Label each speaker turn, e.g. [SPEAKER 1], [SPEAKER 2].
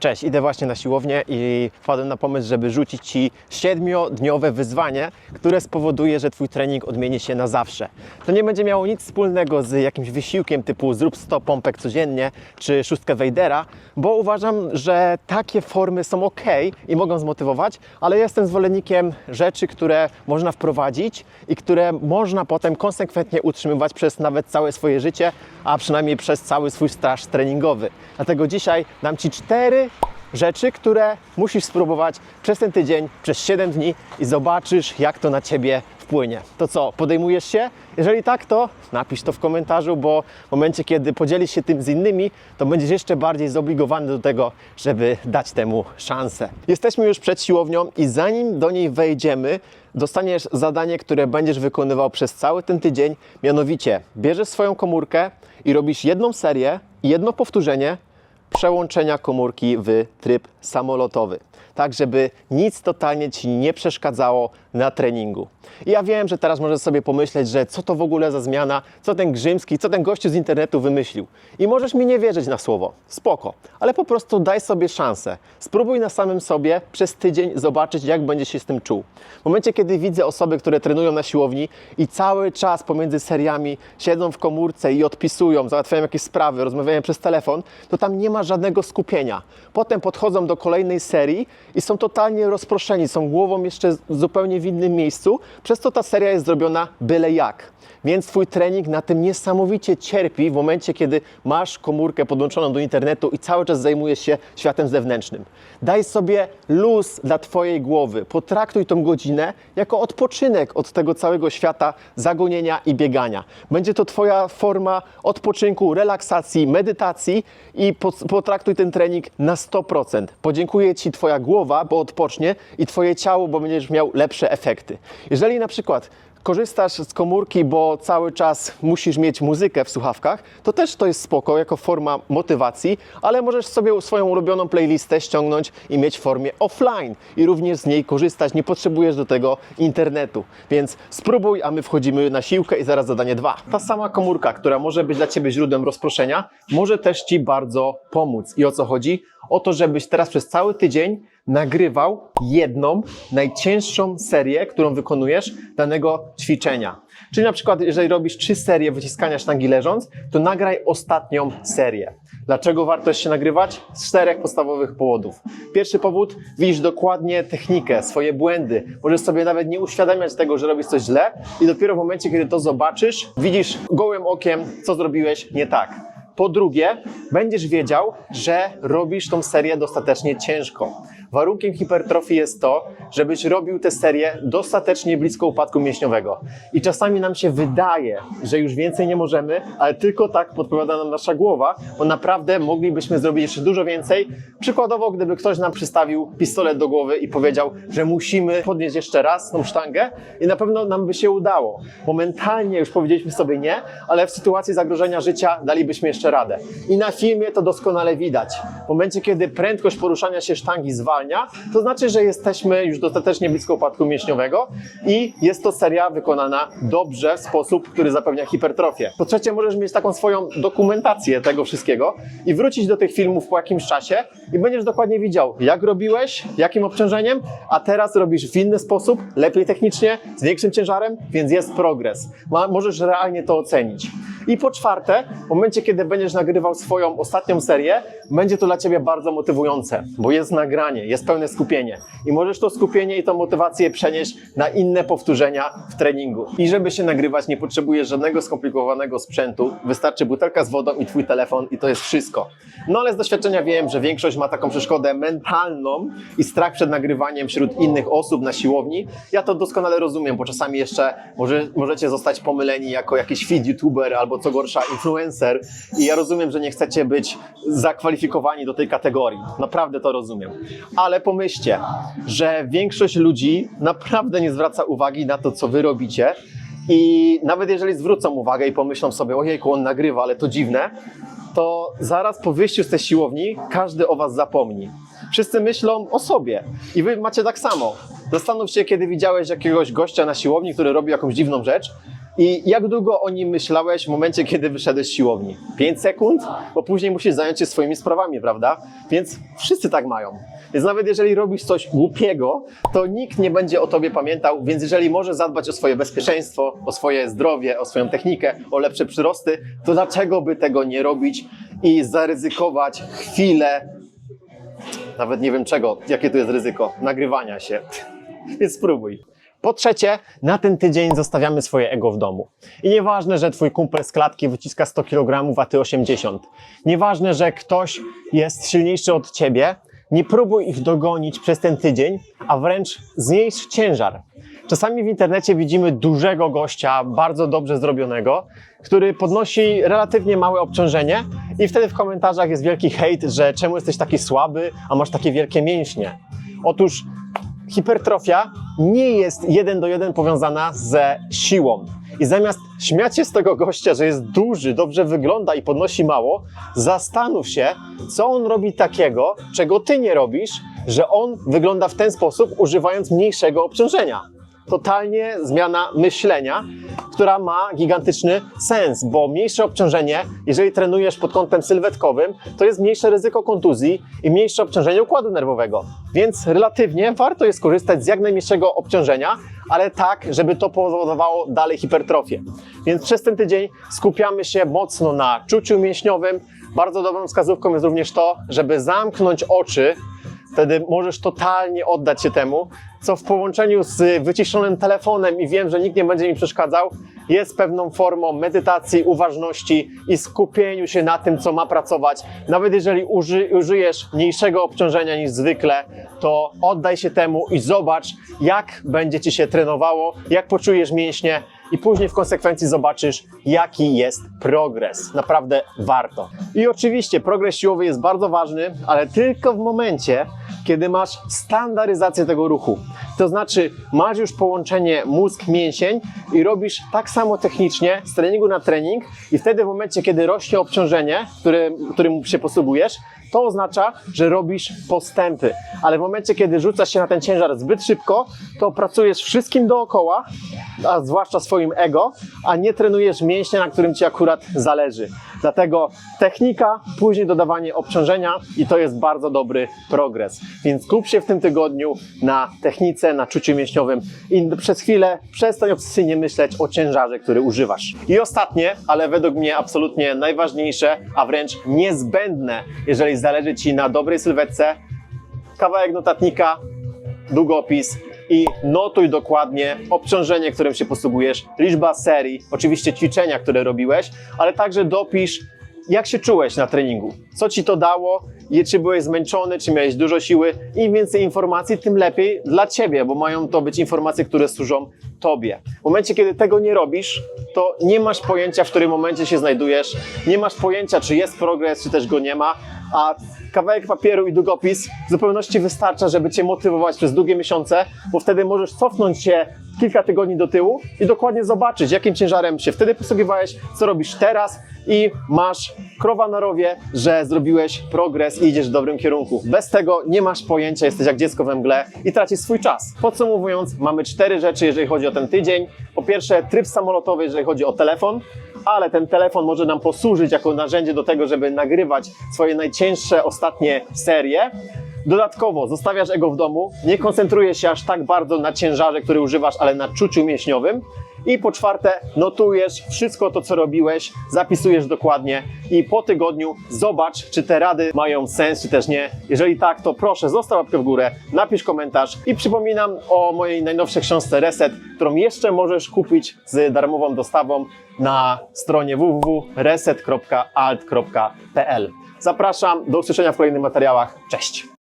[SPEAKER 1] Cześć, idę właśnie na siłownię i wpadłem na pomysł, żeby rzucić Ci siedmiodniowe wyzwanie, które spowoduje, że Twój trening odmieni się na zawsze. To nie będzie miało nic wspólnego z jakimś wysiłkiem typu zrób 100 pompek codziennie czy szóstkę Wejdera, bo uważam, że takie formy są ok i mogą zmotywować, ale jestem zwolennikiem rzeczy, które można wprowadzić i które można potem konsekwentnie utrzymywać przez nawet całe swoje życie, a przynajmniej przez cały swój staż treningowy. Dlatego dzisiaj dam Ci cztery rzeczy, które musisz spróbować przez ten tydzień, przez 7 dni i zobaczysz, jak to na Ciebie wpłynie. To co, podejmujesz się? Jeżeli tak, to napisz to w komentarzu, bo w momencie, kiedy podzielisz się tym z innymi, to będziesz jeszcze bardziej zobligowany do tego, żeby dać temu szansę. Jesteśmy już przed siłownią i zanim do niej wejdziemy, dostaniesz zadanie, które będziesz wykonywał przez cały ten tydzień. Mianowicie, bierzesz swoją komórkę i robisz jedną serię jedno powtórzenie przełączenia komórki w tryb samolotowy. Tak, żeby nic totalnie Ci nie przeszkadzało na treningu. I ja wiem, że teraz możesz sobie pomyśleć, że co to w ogóle za zmiana, co ten Grzymski, co ten gościu z internetu wymyślił. I możesz mi nie wierzyć na słowo, spoko, ale po prostu daj sobie szansę. Spróbuj na samym sobie przez tydzień zobaczyć, jak będziesz się z tym czuł. W momencie, kiedy widzę osoby, które trenują na siłowni i cały czas pomiędzy seriami siedzą w komórce i odpisują, załatwiają jakieś sprawy, rozmawiają przez telefon, to tam nie ma żadnego skupienia. Potem podchodzą do kolejnej serii i są totalnie rozproszeni, są głową jeszcze zupełnie w innym miejscu, przez co ta seria jest zrobiona byle jak. Więc Twój trening na tym niesamowicie cierpi w momencie, kiedy masz komórkę podłączoną do internetu i cały czas zajmujesz się światem zewnętrznym. Daj sobie luz dla Twojej głowy. Potraktuj tą godzinę jako odpoczynek od tego całego świata zagonienia i biegania. Będzie to Twoja forma odpoczynku, relaksacji, medytacji i pot- potraktuj ten trening na 100%. Podziękuję Ci Twoja głowa, bo odpocznie i Twoje ciało, bo będziesz miał lepsze efekty. Jeżeli na przykład korzystasz z komórki, bo cały czas musisz mieć muzykę w słuchawkach, to też to jest spoko jako forma motywacji, ale możesz sobie swoją ulubioną playlistę ściągnąć i mieć w formie offline i również z niej korzystać. Nie potrzebujesz do tego internetu. Więc spróbuj, a my wchodzimy na siłkę i zaraz zadanie dwa. Ta sama komórka, która może być dla Ciebie źródłem rozproszenia, może też Ci bardzo pomóc. I o co chodzi? O to, żebyś teraz przez cały tydzień nagrywał jedną, najcięższą serię, którą wykonujesz danego ćwiczenia. Czyli na przykład, jeżeli robisz trzy serie wyciskania sztangi leżąc, to nagraj ostatnią serię. Dlaczego warto się nagrywać? Z czterech podstawowych powodów. Pierwszy powód, widzisz dokładnie technikę, swoje błędy. Możesz sobie nawet nie uświadamiać tego, że robisz coś źle i dopiero w momencie, kiedy to zobaczysz, widzisz gołym okiem, co zrobiłeś nie tak. Po drugie, będziesz wiedział, że robisz tą serię dostatecznie ciężko. Warunkiem hipertrofii jest to, żebyś robił tę serię dostatecznie blisko upadku mięśniowego. I czasami nam się wydaje, że już więcej nie możemy, ale tylko tak podpowiada nam nasza głowa, bo naprawdę moglibyśmy zrobić jeszcze dużo więcej. Przykładowo, gdyby ktoś nam przystawił pistolet do głowy i powiedział, że musimy podnieść jeszcze raz tą sztangę i na pewno nam by się udało. Momentalnie już powiedzieliśmy sobie nie, ale w sytuacji zagrożenia życia dalibyśmy jeszcze radę. I na filmie to doskonale widać. W momencie, kiedy prędkość poruszania się sztangi zwalnia, to znaczy, że jesteśmy już dostatecznie blisko upadku mięśniowego i jest to seria wykonana dobrze w sposób, który zapewnia hipertrofię. Po trzecie, możesz mieć taką swoją dokumentację tego wszystkiego i wrócić do tych filmów po jakimś czasie i będziesz dokładnie widział, jak robiłeś, jakim obciążeniem, a teraz robisz w inny sposób, lepiej technicznie, z większym ciężarem, więc jest progres. Ma, możesz realnie to ocenić. I po czwarte, w momencie, kiedy będziesz nagrywał swoją ostatnią serię, będzie to dla Ciebie bardzo motywujące, bo jest nagranie, jest pełne skupienie i możesz to skupienie i tą motywację przenieść na inne powtórzenia w treningu. I żeby się nagrywać, nie potrzebujesz żadnego skomplikowanego sprzętu, wystarczy butelka z wodą i Twój telefon i to jest wszystko. No ale z doświadczenia wiem, że większość ma taką przeszkodę mentalną i strach przed nagrywaniem wśród innych osób na siłowni. Ja to doskonale rozumiem, bo czasami jeszcze może, możecie zostać pomyleni jako jakiś feed youtuber albo co gorsza influencer i ja rozumiem, że nie chcecie być zakwalifikowani do tej kategorii. Naprawdę to rozumiem. Ale pomyślcie, że większość ludzi naprawdę nie zwraca uwagi na to, co wy robicie i nawet jeżeli zwrócą uwagę i pomyślą sobie, ojejku, on nagrywa, ale to dziwne, to zaraz po wyjściu z tej siłowni każdy o was zapomni. Wszyscy myślą o sobie i wy macie tak samo. Zastanów się, kiedy widziałeś jakiegoś gościa na siłowni, który robi jakąś dziwną rzecz I jak długo o nim myślałeś w momencie, kiedy wyszedłeś z siłowni? 5 sekund? Bo później musisz zająć się swoimi sprawami, prawda? Więc wszyscy tak mają. Więc nawet jeżeli robisz coś głupiego, to nikt nie będzie o tobie pamiętał, więc jeżeli możesz zadbać o swoje bezpieczeństwo, o swoje zdrowie, o swoją technikę, o lepsze przyrosty, to dlaczego by tego nie robić i zaryzykować chwilę, nawet nie wiem czego, jakie tu jest ryzyko, nagrywania się. Więc spróbuj. Po trzecie, na ten tydzień zostawiamy swoje ego w domu. I nieważne, że twój kumpel z klatki wyciska 100 kg, a ty 80. Nieważne, że ktoś jest silniejszy od ciebie, nie próbuj ich dogonić przez ten tydzień, a wręcz zmniejsz ciężar. Czasami w internecie widzimy dużego gościa, bardzo dobrze zrobionego, który podnosi relatywnie małe obciążenie i wtedy w komentarzach jest wielki hejt, że czemu jesteś taki słaby, a masz takie wielkie mięśnie. Otóż hipertrofia nie jest jeden do jeden powiązana ze siłą. I zamiast śmiać się z tego gościa, że jest duży, dobrze wygląda i podnosi mało, zastanów się, co on robi takiego, czego ty nie robisz, że on wygląda w ten sposób, używając mniejszego obciążenia. Totalnie zmiana myślenia, która ma gigantyczny sens, bo mniejsze obciążenie, jeżeli trenujesz pod kątem sylwetkowym, to jest mniejsze ryzyko kontuzji i mniejsze obciążenie układu nerwowego. Więc relatywnie warto jest korzystać z jak najmniejszego obciążenia, ale tak, żeby to powodowało dalej hipertrofię. Więc przez ten tydzień skupiamy się mocno na czuciu mięśniowym. Bardzo dobrą wskazówką jest również to, żeby zamknąć oczy Wtedy możesz totalnie oddać się temu, co w połączeniu z wyciszonym telefonem i wiem, że nikt nie będzie mi przeszkadzał, jest pewną formą medytacji, uważności i skupieniu się na tym, co ma pracować. Nawet jeżeli uży, użyjesz mniejszego obciążenia niż zwykle, to oddaj się temu i zobacz, jak będzie ci się trenowało, jak poczujesz mięśnie i później w konsekwencji zobaczysz, jaki jest progres. Naprawdę warto. I oczywiście progres siłowy jest bardzo ważny, ale tylko w momencie, kiedy masz standaryzację tego ruchu. To znaczy, masz już połączenie mózg-mięsień i robisz tak samo technicznie z treningu na trening i wtedy w momencie, kiedy rośnie obciążenie, które, którym się posługujesz, to oznacza, że robisz postępy. Ale w momencie, kiedy rzucasz się na ten ciężar zbyt szybko, to pracujesz wszystkim dookoła, a zwłaszcza swoim ego, a nie trenujesz mięśnia, na którym ci akurat zależy. Dlatego technika, później dodawanie obciążenia i to jest bardzo dobry progres. Więc skup się w tym tygodniu na technice, na czuciu mięśniowym i przez chwilę przestań obsesyjnie myśleć o ciężarze, który używasz. I ostatnie, ale według mnie absolutnie najważniejsze, a wręcz niezbędne, jeżeli zależy Ci na dobrej sylwetce, kawałek notatnika, długopis i notuj dokładnie obciążenie, którym się posługujesz, liczba serii, oczywiście ćwiczenia, które robiłeś, ale także dopisz, jak się czułeś na treningu, co ci to dało, czy byłeś zmęczony, czy miałeś dużo siły. Im więcej informacji, tym lepiej dla ciebie, bo mają to być informacje, które służą tobie. W momencie, kiedy tego nie robisz, to nie masz pojęcia, w którym momencie się znajdujesz, nie masz pojęcia, czy jest progres, czy też go nie ma, a kawałek papieru i długopis w zupełności wystarcza, żeby Cię motywować przez długie miesiące, bo wtedy możesz cofnąć się kilka tygodni do tyłu i dokładnie zobaczyć, jakim ciężarem się wtedy posługiwałeś, co robisz teraz i masz krowa na rowie, że zrobiłeś progres i idziesz w dobrym kierunku. Bez tego nie masz pojęcia, jesteś jak dziecko we mgle i tracisz swój czas. Podsumowując, mamy cztery rzeczy, jeżeli chodzi o ten tydzień. Po pierwsze, tryb samolotowy, jeżeli chodzi o telefon, ale ten telefon może nam posłużyć jako narzędzie do tego, żeby nagrywać swoje najcięższe ostatnie serie. Dodatkowo zostawiasz ego w domu, nie koncentrujesz się aż tak bardzo na ciężarze, który używasz, ale na czuciu mięśniowym. I po czwarte, notujesz wszystko to, co robiłeś, zapisujesz dokładnie i po tygodniu zobacz, czy te rady mają sens, czy też nie. Jeżeli tak, to proszę, zostaw łapkę w górę, napisz komentarz i przypominam o mojej najnowszej książce Reset, którą jeszcze możesz kupić z darmową dostawą na stronie www.reset.alt.pl. Zapraszam, do usłyszenia w kolejnych materiałach. Cześć!